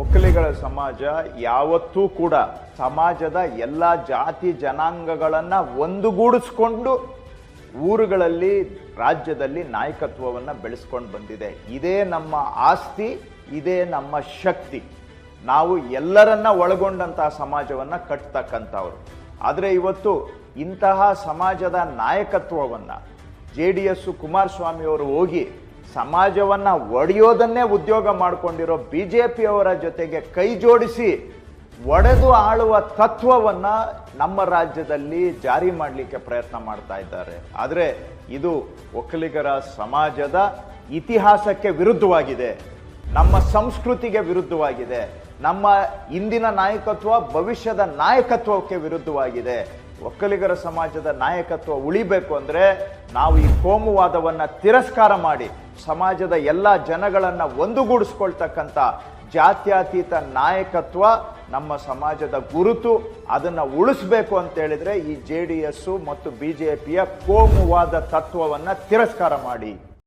ಒಕ್ಕಲಿಗರ ಸಮಾಜ ಯಾವತ್ತೂ ಕೂಡ ಸಮಾಜದ ಎಲ್ಲ ಜಾತಿ ಜನಾಂಗಗಳನ್ನು ಒಂದುಗೂಡಿಸ್ಕೊಂಡು ಊರುಗಳಲ್ಲಿ, ರಾಜ್ಯದಲ್ಲಿ ನಾಯಕತ್ವವನ್ನು ಬೆಳೆಸ್ಕೊಂಡು ಬಂದಿದೆ. ಇದೇ ನಮ್ಮ ಆಸ್ತಿ, ಇದೇ ನಮ್ಮ ಶಕ್ತಿ. ನಾವು ಎಲ್ಲರನ್ನ ಒಳಗೊಂಡಂತಹ ಸಮಾಜವನ್ನು ಕಟ್ತಕ್ಕಂಥವ್ರು. ಆದರೆ ಇವತ್ತು ಇಂತಹ ಸಮಾಜದ ನಾಯಕತ್ವವನ್ನು ಜೆ ಡಿ ಎಸ್ಸು ಕುಮಾರಸ್ವಾಮಿಯವರು ಹೋಗಿ ಸಮಾಜವನ್ನ ಒಡೆಯೋದನ್ನೇ ಉದ್ಯೋಗ ಮಾಡಿಕೊಂಡಿರೋ ಬಿ ಜೆ ಪಿಯವರ ಜೊತೆಗೆ ಕೈ ಜೋಡಿಸಿ ಒಡೆದು ಆಳುವ ತತ್ವವನ್ನ ನಮ್ಮ ರಾಜ್ಯದಲ್ಲಿ ಜಾರಿ ಮಾಡಲಿಕ್ಕೆ ಪ್ರಯತ್ನ ಮಾಡ್ತಾ ಇದ್ದಾರೆ. ಆದರೆ ಇದು ಒಕ್ಕಲಿಗರ ಸಮಾಜದ ಇತಿಹಾಸಕ್ಕೆ ವಿರುದ್ಧವಾಗಿದೆ. ನಮ್ಮ ಸಂಸ್ಕೃತಿಗೆ ವಿರುದ್ಧವಾಗಿದೆ. ನಮ್ಮ ಇಂದಿನ ನಾಯಕತ್ವ ಭವಿಷ್ಯದ ನಾಯಕತ್ವಕ್ಕೆ ವಿರುದ್ಧವಾಗಿದೆ. ಒಕ್ಕಲಿಗರ ಸಮಾಜದ ನಾಯಕತ್ವ ಉಳಿಬೇಕು ಅಂದರೆ ನಾವು ಈ ಕೋಮುವಾದವನ್ನು ತಿರಸ್ಕಾರ ಮಾಡಿ ಸಮಾಜದ ಎಲ್ಲ ಜನಗಳನ್ನು ಒಂದುಗೂಡಿಸ್ಕೊಳ್ತಕ್ಕಂಥ ಜಾತ್ಯತೀತ ನಾಯಕತ್ವ ನಮ್ಮ ಸಮಾಜದ ಗುರುತು, ಅದನ್ನು ಉಳಿಸ್ಬೇಕು ಅಂತ ಹೇಳಿದ್ರೆ ಈ ಜೆ ಡಿ ಎಸ್ಸು ಮತ್ತು ಪಿಯ ಕೋಮುವಾದ ತತ್ವವನ್ನು ತಿರಸ್ಕಾರ ಮಾಡಿ.